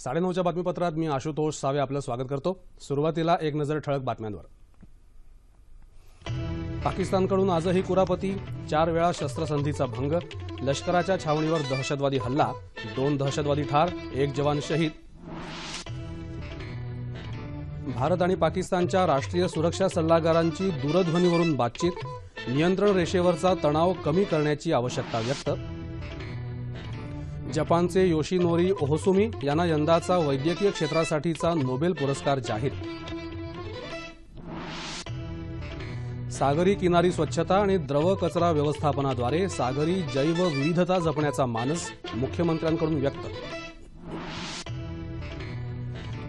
साडेनऊच्या बातमीपत्रात मी आशुतोष सावे आपलं स्वागत करतो. सुरुवातीला एक नजर ठळक बातम्यांवर. पाकिस्तानकडून आजही कुरापती चार वेळा शस्त्रसंधीचा भंग लष्कराच्या छावणीवर दहशतवादी हल्ला दोन दहशतवादी ठार एक जवान शहीद. भारत आणि पाकिस्तानच्या राष्ट्रीय सुरक्षा सल्लागारांची दूरध्वनीवरून बातचीत नियंत्रण रेषेवरचा तणाव कमी करण्याची आवश्यकता व्यक्त जपानचे योशिनोरी ओहोसुमी यांना यंदाचा वैद्यकीय क्षेत्रासाठीचा नोबेल पुरस्कार जाहीर. सागरी किनारी स्वच्छता आणि द्रव कचरा व्यवस्थापनाद्वारे सागरी जैव विविधता जपण्याचा मानस मुख्यमंत्र्यांकडून व्यक्त.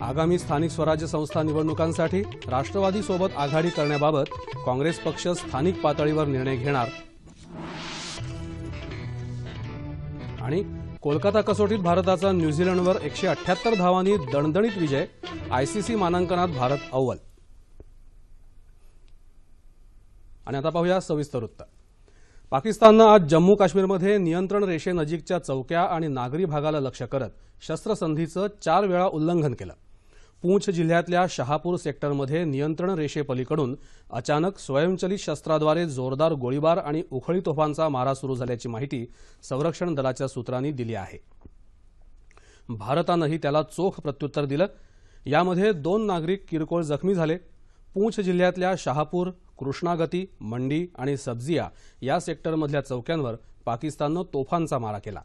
आगामी स्थानिक स्वराज्य संस्था निवडणुकांसाठी राष्ट्रवादीसोबत आघाडी करण्याबाबत काँग्रेस पक्ष स्थानिक पातळीवर निर्णय घेणार. आणि कोलकाता कसोटीत भारताचा न्यूझीलंडवर एकशे अठ्याहत्तर धावांनी दणदणीत विजय आयसीसी मानांकनात भारत अव्वल. आणि आता पाहूया सविस्तर वृत्त पाकिस्ताननं आज जम्मू काश्मीरमध्ये नियंत्रण रेषेनजीकच्या चौक्या आणि नागरी भागाला लक्ष्य करत शस्त्रसंधीचं चार वेळा उल्लंघन केलं. पूंछ जिल्ह्यातल्या शहापूर सेक्टरमध्ये नियंत्रण रेषेपलीकडून अचानक स्वयंचलित शस्त्राद्वारे जोरदार गोळीबार आणि उखळी तोफांचा मारा सुरू झाल्याची माहिती संरक्षण दलाच्या सूत्रांनी दिली आहे. भारतानंही त्याला चोख प्रत्युत्तर दिलं. यामध्ये दोन नागरिक किरकोळ जखमी झाले. पूंछ जिल्ह्यातल्या शहापूर कृष्णागती मंडी आणि सब्जिया या सेक्टरमधल्या चौक्यांवर पाकिस्ताननं तोफांचा मारा केला.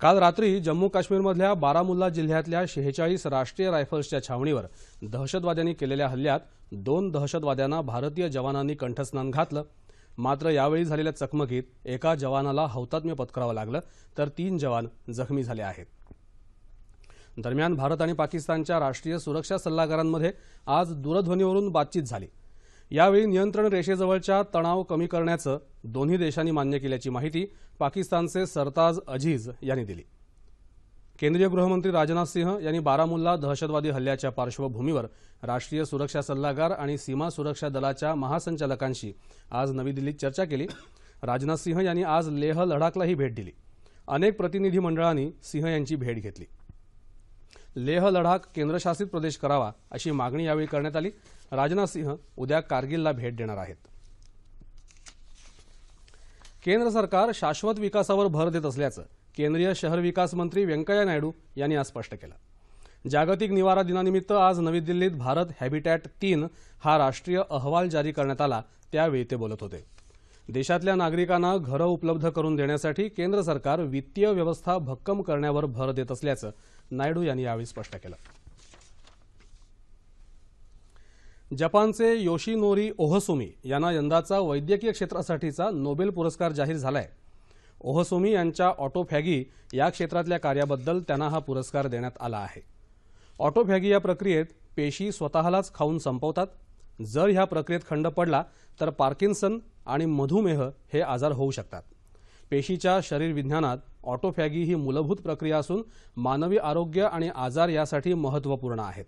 काल रात्री जम्मू काश्मीरमधल्या बारामुल्ला जिल्ह्यातल्या शेहेचाळीस राष्ट्रीय रायफल्सच्या छावणीवर दहशतवाद्यांनी केलेल्या हल्ल्यात दोन दहशतवाद्यांना भारतीय जवानांनी कंठस्नान घातलं. मात्र यावेळी झालेल्या चकमकीत एका जवानाला हौतात्म्य पत्करावं लागलं तर तीन जवान जखमी झाले आहेत. दरम्यान भारत आणि पाकिस्तानच्या राष्ट्रीय सुरक्षा सल्लागारांमध्ये आज दूरध्वनीवरून बातचीत झाली. यावेळी नियंत्रण रेषेजवळच्या तणाव कमी करण्याचं दोन्ही देशांनी मान्य केल्याची माहिती पाकिस्तानचे सरताज अजीज यांनी दिली. केंद्रीय गृहमंत्री राजनाथ सिंह यांनी बारामुल्ला दहशतवादी हल्ल्याच्या पार्श्वभूमीवर राष्ट्रीय सुरक्षा सल्लागार आणि सीमा सुरक्षा दलाच्या महासंचालकांशी आज नवी दिल्लीत चर्चा केली. राजनाथ सिंह यांनी आज लेह लडाखलाही भेट दिली. अनेक प्रतिनिधी मंडळांनी सिंह यांची भेट घेतली. लेह लडाख केंद्रशासित प्रदेश करावा अशी मागणी यावेळी करण्यात आली. राजनाथ सिंह उद्या कारगिलला भेट देणार आहेत. केंद्र सरकार शाश्वत विकासावर भर देत असल्याचं केंद्रीय शहर विकास मंत्री व्यंकय्या नायडू यांनी आज स्पष्ट केलं. जागतिक निवारा दिनानिमित्त आज नवी दिल्लीत भारत हॅबिटॅट तीन हा राष्ट्रीय अहवाल जारी करण्यात आला त्यावेळी ते बोलत होते. देशातल्या नागरिकांना घरं उपलब्ध करून देण्यासाठी केंद्र सरकार वित्तीय व्यवस्था भक्कम करण्यावर भर देत असल्याचं नायडू यांनी यावेळी स्पष्ट केलं. जपानचे योशिनोरी ओहसुमी यांना यंदाचा वैद्यकीय क्षेत्रासाठीचा नोबेल पुरस्कार जाहीर झालाय. ओहसुमी यांच्या ऑटोफॅगी या क्षेत्रातल्या कार्याबद्दल त्यांना हा पुरस्कार देण्यात आला आहे. ऑटोफॅगी या प्रक्रियेत पेशी स्वतःलाच खाऊन संपवतात. जर ह्या प्रक्रियेत खंड पडला तर पार्किन्सन आणि मधुमेह हे आजार होऊ शकतात. पेशीच्या शरीरविज्ञानात ऑटोफॅगी ही मूलभूत प्रक्रिया असून मानवी आरोग्य आणि आजार यासाठी महत्त्वपूर्ण आहेत.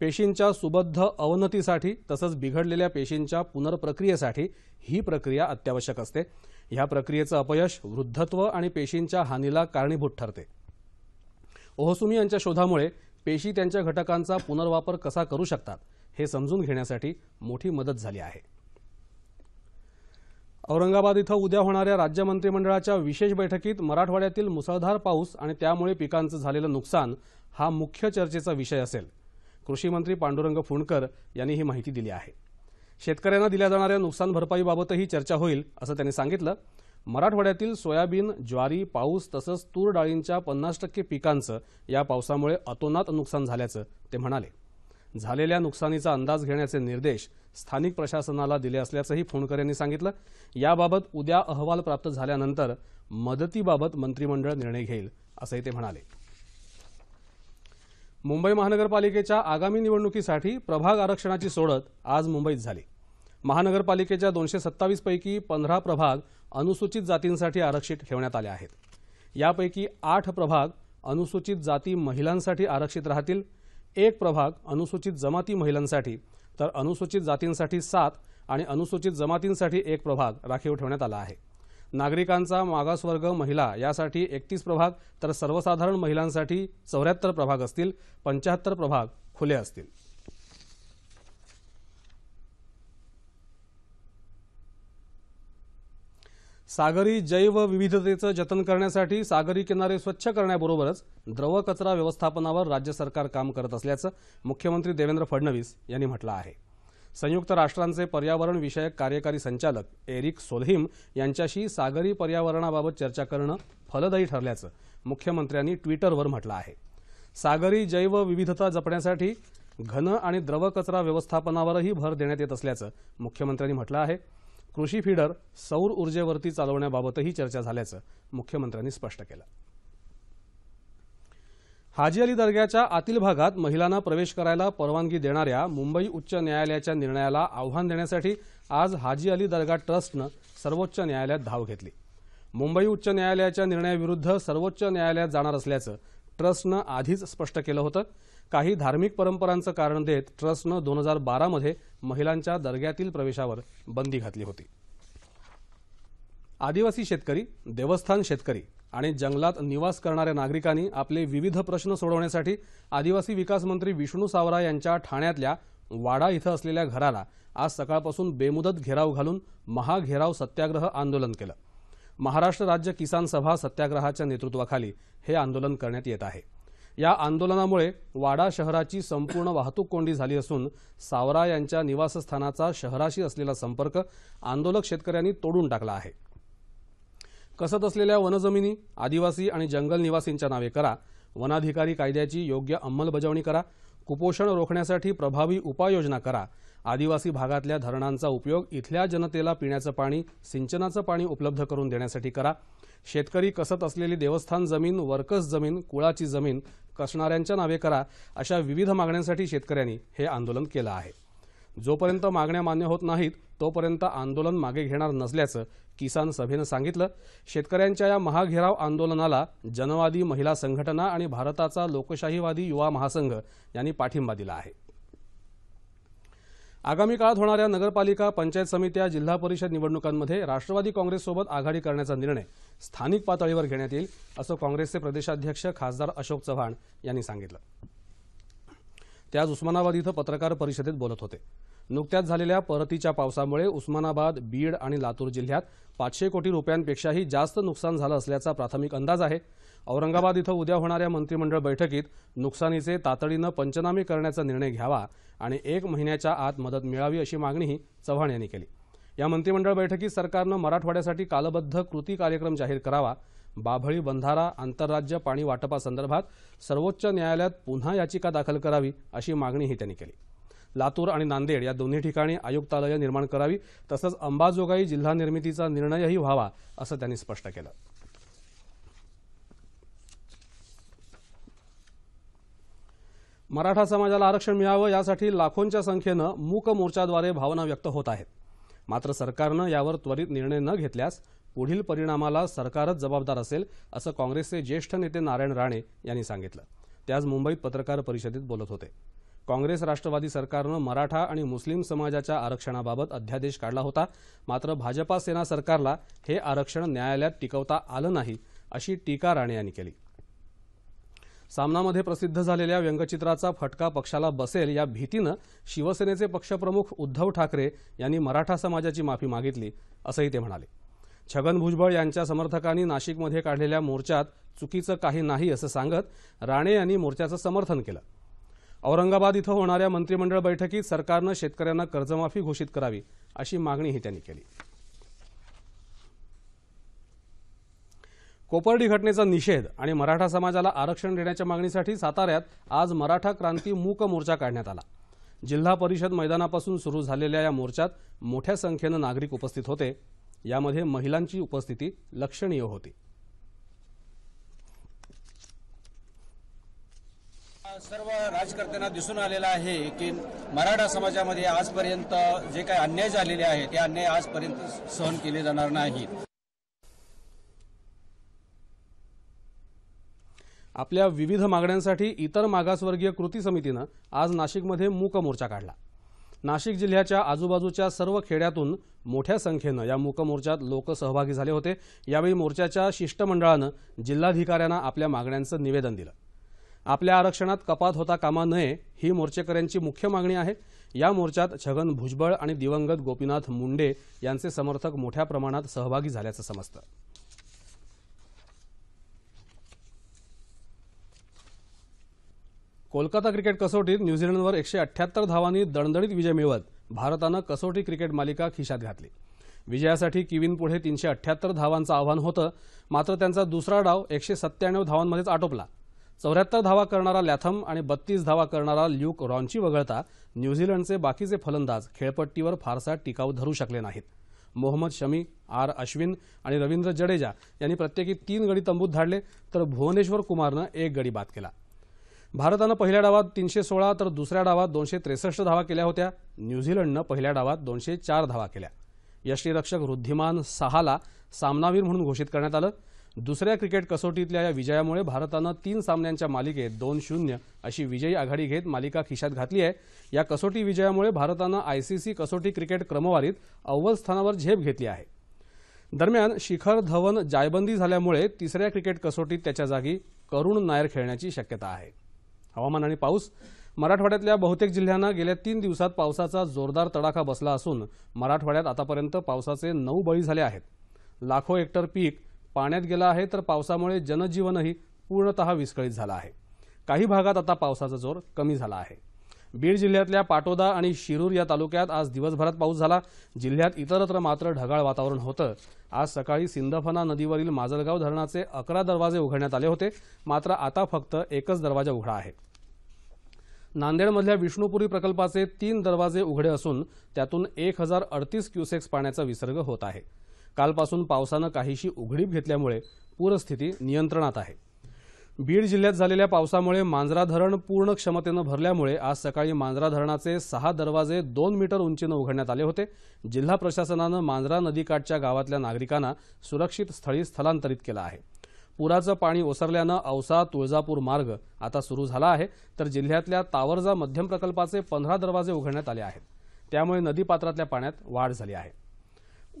पेशींच्या सुबद्ध अवनतीसाठी तसंच बिघडलेल्या पेशींच्या पुनर्प्रक्रियेसाठी ही प्रक्रिया अत्यावश्यक असते. ह्या प्रक्रियेचं अपयश वृद्धत्व आणि पेशींच्या हानीला कारणीभूत ठरते. ओहसुमी यांच्या शोधामुळे पेशी त्यांच्या घटकांचा पुनर्वापर कसा करू शकतात हे समजून घेण्यासाठी मोठी मदत झाली आहे. औरंगाबाद इथं उद्या होणाऱ्या राज्य मंत्रिमंडळाच्या विशेष बैठकीत मराठवाड्यातील मुसळधार पाऊस आणि त्यामुळे पिकांचं झालेलं नुकसान हा मुख्य चर्चेचा विषय असेल. कृषी मंत्री पांडुरंग फुंडकर यांनी ही माहिती दिली आहे. शेतकऱ्यांना दिल्या जाणाऱ्या नुकसान भरपाईबाबतही चर्चा होईल असं त्यांनी सांगितलं. मराठवाड्यातील सोयाबीन ज्वारी पाऊस तसंच तूर डाळींच्या पन्नास टक्के पिकांचं या पावसामुळे अतोनात नुकसान झाल्याचं ते म्हणाले. झालेल्या नुकसानीचा अंदाज घेण्याचे निर्देश स्थानिक प्रशासनाला दिले असल्याचंही फुंडकर यांनी सांगितलं. याबाबत उद्या अहवाल प्राप्त झाल्यानंतर मदतीबाबत मंत्रिमंडळ निर्णय घेईल असंही ते म्हणाले. मुंबई महानगरपालिकेच्या आगामी निवडणुकीसाठी प्रभाग आरक्षणाची सोडत आज मुंबईत झाली. महानगरपालिकेच्या दोनशे सत्तावीस पैकी पंधरा प्रभाग अनुसूचित जातींसाठी आरक्षित ठेवण्यात आले आहेत. यापैकी आठ प्रभाग अनुसूचित जाती महिलांसाठी आरक्षित राहतील एक प्रभाग अनुसूचित जमाती महिलांसाठी तर अनुसूचित जातींसाठी सात आणि अनुसूचित जमातींसाठी एक प्रभाग राखीव ठेवण्यात आला आहे. नागरिकांचा मागासवर्ग महिला यासाठी एकतीस प्रभाग तर सर्वसाधारण महिलांसाठी चौऱ्याहत्तर प्रभाग असतील पंच्याहत्तर प्रभाग खुले असतील. सागरी जैवविविधतेचं जतन करण्यासाठी सागरी किनारे स्वच्छ करण्याबरोबरच द्रव कचरा व्यवस्थापनावर राज्य सरकार काम करत असल्याचं मुख्यमंत्री देवेंद्र फडणवीस यांनी म्हटलं आहे. संयुक्त राष्ट्रांचे पर्यावरण विषयक कार्यकारी संचालक एरिक सोलहिम यांच्याशी सागरी पर्यावरणाबाबत चर्चा करणं फलदायी ठरल्याचं मुख्यमंत्र्यांनी ट्विटरवर म्हटलं आहे. सागरी जैवविविधता जपण्यासाठी घन आणि द्रव कचरा व्यवस्थापनावरही भर देण्यात येत असल्याचं मुख्यमंत्र्यांनी म्हटलं आहे. कृषी फीडर सौर ऊर्जेवरती चालवण्याबाबतही चर्चा झाल्याचं मुख्यमंत्र्यांनी स्पष्ट केलं. हाजी अली दर्ग्याच्या आतील भागात महिलांना प्रवेश करायला परवानगी देणाऱ्या मुंबई उच्च न्यायालयाच्या निर्णयाला आव्हान देण्यासाठी आज हाजी अली दर्गा ट्रस्टनं सर्वोच्च न्यायालयात धाव घेतली. मुंबई उच्च न्यायालयाच्या निर्णयाविरुद्ध सर्वोच्च न्यायालयात जाणार असल्याचं ट्रस्टनं आधीच स्पष्ट केलं होतं. काही धार्मिक परंपरांचं कारण देत ट्रस्टनं दोन हजार बारामध्ये महिलांच्या दर्ग्यातील प्रवेशावर बंदी घातली होती. आदिवासी शेतकरी देवस्थान शेतकरी आणि जंगलात निवास करणाऱ्या नागरिकांनी आपले विविध प्रश्न सोडवण्यासाठी आदिवासी विकास मंत्री विष्णू सावरा यांच्या ठाण्यातल्या वाडा इथं असलेल्या घराला आज सकाळपासून बेमुदत घेराव घालून महाघेराव सत्याग्रह आंदोलन केलं. महाराष्ट्र राज्य किसान सभा सत्याग्रहाच्या नेतृत्वाखाली हे आंदोलन करण्यात येत आहे. या आंदोलनामुळे वाडा शहराची संपूर्ण वाहतूक कोंडी झाली असून सावरा यांच्या निवासस्थानाचा शहराशी असलेला संपर्क आंदोलक शेतकऱ्यांनी तोडून टाकला आहे. कसत असलेल्या वनजमिनी आदिवासी आणि जंगल निवासींच्या नावे करा वनाधिकारी कायद्याची योग्य अंमलबजावणी करा कुपोषण रोखण्यासाठी प्रभावी उपाययोजना करा आदिवासी भागातल्या धरणांचा उपयोग इथल्या जनतेला पिण्याचं पाणी सिंचनाचं पाणी उपलब्ध करून देण्यासाठी करा शेतकरी कसत असलेली देवस्थान जमीन वर्कस जमीन कुळाची जमीन कसणाऱ्यांच्या नावे करा अशा विविध मागण्यांसाठी शेतकऱ्यांनी हे आंदोलन केलं आहे. जोपर्यंत मागण्या मान्य होत नाहीत तोपर्यंत आंदोलन मागे घेणार नसल्याचं किसान सभेनं सांगितलं. शेतकऱ्यांच्या या महाघेराव आंदोलनाला जनवादी महिला संघटना आणि भारताचा लोकशाहीवादी युवा महासंघ यांनी पाठिंबा दिला आहे. आगामी काळात होणाऱ्या नगरपालिका पंचायत समित्या जिल्हा परिषद निवडणुकांमध्ये राष्ट्रवादी काँग्रेससोबत आघाडी करण्याचा निर्णय स्थानिक पातळीवर घेण्यात येईल असं काँग्रेसचे प्रदेशाध्यक्ष खासदार अशोक चव्हाण यांनी सांगितलं. ते आज उस्मानाबाद इथं पत्रकार परिषदेत बोलत होते. नुकत्याच झालेल्या परतीच्या पावसामुळे उस्मानाबाद बीड आणि लातूर जिल्ह्यात पाचशे कोटी रुपयांपेक्षाही जास्त नुकसान झालं असल्याचा प्राथमिक अंदाज आहे. औरंगाबाद इथं उद्या होणाऱ्या मंत्रिमंडळ बैठकीत नुकसानीचे तातडीनं पंचनामे करण्याचा निर्णय घ्यावा आणि एक महिन्याच्या आत मदत मिळावी अशी मागणीही चव्हाण यांनी केली. या मंत्रिमंडळ बैठकीत सरकारनं मराठवाड्यासाठी कालबद्ध कृती कार्यक्रम जाहीर करावा बाभळी बंधारा आंतरराज्य पाणी वाटपासंदर्भात सर्वोच्च न्यायालयात पुन्हा याचिका दाखल करावी अशी मागणीही त्यांनी केली. लातूर आणि नांदेड या दोन्ही ठिकाणी आयुक्तालयं निर्माण करावी तसंच अंबाजोगाई जिल्हा निर्मितीचा निर्णयही व्हावा असं त्यांनी स्पष्ट केलं. मराठा समाजाला आरक्षण मिळावं यासाठी लाखोंच्या संख्येनं मूक मोर्चाद्वारे भावना व्यक्त होत आहेत. मात्र सरकारनं यावर त्वरित निर्णय न घेतल्यास पुढील परिणामाला सरकारच जबाबदार असेल असं काँग्रेसचे ज्येष्ठ नेते नारायण राणे यांनी सांगितलं. ते आज मुंबईत पत्रकार परिषदेत बोलत होते. काँग्रेस राष्ट्रवादी सरकारनं मराठा आणि मुस्लिम समाजाच्या आरक्षणाबाबत अध्यादेश काढला होता. मात्र भाजपा सेना सरकारला हे आरक्षण न्यायालयात टिकवता आलं नाही अशी टीका राणे यांनी केली. सामनामध्ये प्रसिद्ध झालेल्या व्यंगचित्राचा फटका पक्षाला बसेल या भीतीनं शिवसेनेचे पक्षप्रमुख उद्धव ठाकरे यांनी मराठा समाजाची माफी मागितली असंही ते म्हणाले. छगन भुजबळ यांच्या समर्थकांनी नाशिकमध्ये काढलेल्या मोर्चात चुकीचं काही नाही असं सांगत राणे यांनी मोर्चाचं समर्थन केलं. औरंगाबाद इथं होणाऱ्या मंत्रिमंडळ बैठकीत सरकारनं शेतकऱ्यांना कर्जमाफी घोषित करावी अशी मागणीही त्यांनी केली. कोपर्डी घटनेचा निषेध आणि मराठा समाजाला आरक्षण देण्याच्या मागणीसाठी साताऱ्यात आज मराठा क्रांती मूक मोर्चा काढण्यात आला. जिल्हा परिषद मैदानापासून सुरू झालेल्या या मोर्चात मोठ्या संख्येनं नागरिक उपस्थित होते. यामध्ये महिलांची उपस्थिती लक्षणीय होती. सर्व राजकर्त्यांना दिसून आलेलं आहे की मराठा समाजामध्ये आजपर्यंत जे काही अन्याय झालेले आहे ते अन्याय आजपर्यंत सहन केले जाणार नाही. आपल्या विविध मागण्यांसाठी इतर मागासवर्गीय कृती समितीनं आज नाशिकमध्ये मूक मोर्चा काढला. नाशिक जिल्ह्याच्या आजूबाजूच्या सर्व खेड्यातून मोठ्या संख्येनं या मूक मोर्चात लोक सहभागी झाले होते. यावेळी मोर्चाच्या शिष्टमंडळानं जिल्हाधिकाऱ्यांना आपल्या मागण्यांचं निवेदन दिलं. आपल्या आरक्षणात कपात होता कामा नये ही मोर्चेकऱ्यांची मुख्य मागणी आहे. या मोर्चात छगन भुजबळ आणि दिवंगत गोपीनाथ मुंडे यांचे समर्थक मोठ्या प्रमाणात सहभागी झाल्याचं समजतं. कोलकाता क्रिकेट कसोटीत न्यूझीलंडवर एकशे अठ्याहत्तर धावांनी दणदणीत विजय मिळवत भारतानं कसोटी क्रिकेट मालिका खिशात घातली. विजयासाठी किविन पुढे तीनशे अठ्याहत्तर धावांचं आव्हान होतं मात्र त्यांचा दुसरा डाव एकशे सत्त्याण्णव धावांमध्येच आटोपला. चौऱ्याहत्तर धावा करणारा लॅथम आणि बत्तीस धावा करणारा ल्यूक रॉन्ची वगळता न्यूझीलंडचे बाकीचे फलंदाज खेळपट्टीवर फारसा टिकाव धरू शकले नाहीत. मोहम्मद शमी आर अश्विन आणि रवींद्र जडेजा यांनी प्रत्येकी तीन गडी तंबूत धाडले तर भुवनेश्वर कुमारनं एक गडी बाद केला. भारतानं पहिल्या डावात तीनशे सोळा तर दुसऱ्या डावात दोनशे त्रेसष्ट धावा केल्या होत्या. न्यूझीलंडनं पहिल्या डावात दोनशे चार धावा केल्या. यष्टीरक्षक वृद्धिमान सहाला सामनावीर म्हणून घोषित करण्यात आलं. दुसऱ्या क्रिकेट कसोटीतल्या या विजयामुळे भारतानं तीन सामन्यांच्या मालिकेत दोन शून्य अशी विजयी आघाडी घेत मालिका खिशात घातली आहे. या कसोटी विजयामुळे भारतानं आयसीसी कसोटी क्रिकेट क्रमवारीत अव्वल स्थानावर झेप घेतली आहे. दरम्यान शिखर धवन जायबंदी झाल्यामुळे तिसऱ्या क्रिकेट कसोटीत त्याच्या जागी करुण नायर खेळण्याची शक्यता आहे. हवामान आणि पाऊस. मराठवाड्यातल्या बहुतेक जिल्ह्यांना गेल्या तीन दिवसात पावसाचा जोरदार तडाखा बसला असून मराठवाड्यात आतापर्यंत पावसाचे नऊ बळी झाले आहेत. लाखो हेक्टर पीक पाण्यात गेला आहे तर पावसामुळे जनजीवनही पूर्णतः विस्कळीत झालं आहे. काही भागात आता पावसाचा जोर कमी झाला आहे. बीड जिल्ह्यातल्या पाटोदा आणि शिरूर या तालुक्यात आज दिवसभरात पाऊस झाला. जिल्ह्यात इतरत्र मात्र ढगाळ वातावरण होतं. आज सकाळी सिंदफना नदीवरील माजलगाव धरणाचे अकरा दरवाजे उघडण्यात आले होते. मात्र आता फक्त एकच दरवाजा उघडा आहे. नांदेडमधल्या विष्णुपुरी प्रकल्पाचे तीन दरवाजे उघडे असून त्यातून एक हजार अडतीस क्युसेक्स पाण्याचा विसर्ग होत आहे. कालपासून पावसानं काहीशी उघडीप घेतल्यामुळे पूरस्थिती नियंत्रणात आहे. बीड जिल्ह्यात झालेल्या पावसामुळे मांजरा धरण पूर्ण क्षमतेनं भरल्यामुळे आज सकाळी मांजरा धरणाचे सहा दरवाजे दोन मीटर उंचीनं उघडण्यात आले होते. जिल्हा प्रशासनानं मांजरा नदीकाठच्या गावातल्या नागरिकांना सुरक्षित स्थळी स्थलांतरित केलं आहे. पुराचं पाणी ओसरल्यानं औसा तुळजापूर मार्ग आता सुरू झाला आहे. तर जिल्ह्यातल्या तावरजा मध्यम प्रकल्पाचे पंधरा दरवाजे उघडण्यात आले आहेत. त्यामुळे नदीपात्रातल्या पाण्यात वाढ झाली आहे.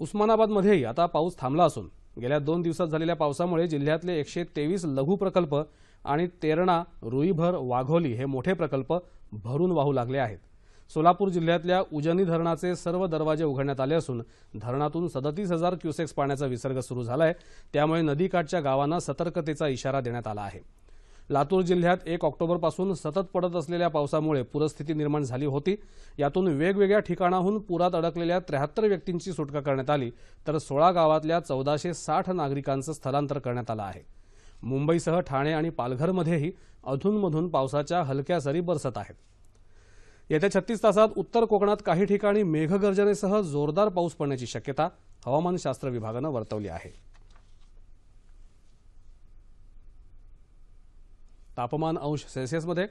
उस्मानाबादमध्येही आता पाऊस थांबला असून गेल्या दोन दिवसात झालेल्या पावसामुळे जिल्ह्यातले एकशे तेवीस लघु प्रकल्प आणि तेरणा रुईभर वाघोली हे मोठे प्रकल्प भरून वाहू लागले आहेत. सोलापूर जिल्ह्यातल्या उजनी धरणाचे सर्व दरवाजे उघडण्यात आले असून धरणातून सदतीस हजार क्युसेक्स पाण्याचा विसर्ग सुरू झाला आहे त्यामुळे नदीकाठच्या गावांना सतर्कतेचा इशारा देण्यात आला आहे. लातूर जिल्ह्यात एक ऑक्टोबरपासून सतत पडत असलेल्या पावसामुळे पूरस्थिती निर्माण झाली होती. यातून वेगवेगळ्या ठिकाणाहून पुरात अडकलेल्या त्र्याहत्तर व्यक्तींची सुटका करण्यात आली. तर सोळा गावातल्या चौदाशे साठ नागरिकांचं स्थलांतर करण्यात आलं आहे. मुंबईसह ठाणे आणि पालघरमध्येही अधूनमधून पावसाच्या हलक्या सरी बरसत आहेत. येत्या छत्तीस तासात उत्तर कोकणात काही ठिकाणी मेघगर्जनेसह जोरदार पाऊस पडण्याची शक्यता हवामानशास्त्र विभागानं वर्तवली आहे. तापमान अंश सेल्सिअसमध्ये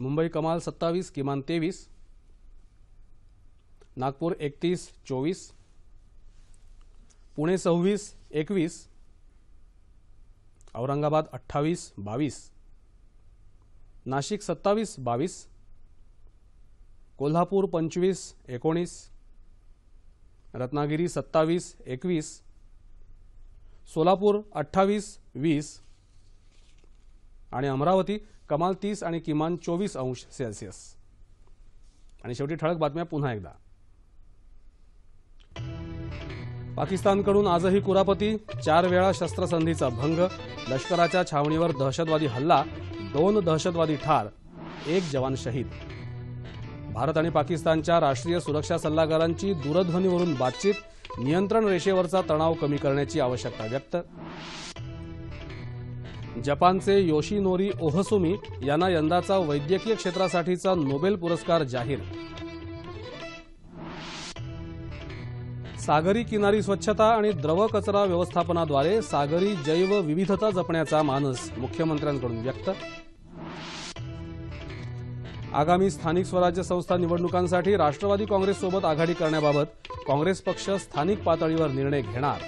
मुंबई कमाल सत्तावीस किमान तेवीस. नागपूर एकतीस चोवीस. पुणे सव्वीस एकवीस. औरंगाबाद अठ्ठावीस बावीस. नाशिक सत्तावीस बावीस. कोल्हापूर पंचवीस एकोणीस. रत्नागिरी सत्तावीस एकवीस. सोलापूर अठ्ठावीस वीस आणि अमरावती कमाल तीस आणि किमान चोवीस अंश सेल्सिअस. आणि शेवटी ठळक बातम्या पुन्हा एकदा. पाकिस्तानकडून आजही कुरापती चार वेळा शस्त्रसंधीचा भंग लष्कराच्या छावणीवर दहशतवादी हल्ला दोन दहशतवादी ठार एक जवान शहीद. भारत आणि पाकिस्तानच्या राष्ट्रीय सुरक्षा सल्लागारांची दूरध्वनीवरून बातचीत नियंत्रण रेषेवरचा तणाव कमी करण्याची आवश्यकता व्यक्त. जपानचे योशीनोरी ओहसुमी यांना यंदाचा वैद्यकीय क्षेत्रासाठीचा नोबेल पुरस्कार जाहीर. सागरी किनारी स्वच्छता आणि द्रव कचरा व्यवस्थापनाद्वारे सागरी जैव विविधता जपण्याचा मानस मुख्यमंत्र्यांकडून व्यक्त. आगामी स्थानिक स्वराज्य संस्था निवडणुकांसाठी राष्ट्रवादी काँग्रेससोबत आघाडी करण्याबाबत काँग्रेस पक्ष स्थानिक पातळीवर निर्णय घेणार.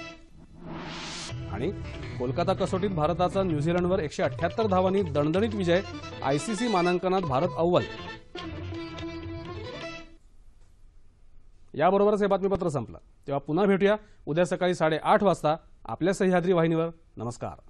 आणि कोलकाता कसोटीत भारताचा न्यूझीलंडवर एकशे अठ्याहत्तर धावांनी दणदणीत विजय आयसीसी मानांकनात भारत अव्वल. याबरोबरच हे बातमीपत्र संपलं. तेव्हा पुन्हा भेटूया. उद्या सकाळी साडेआठ वाजता आपल्या सह्याद्री वाहिनीवर. नमस्कार.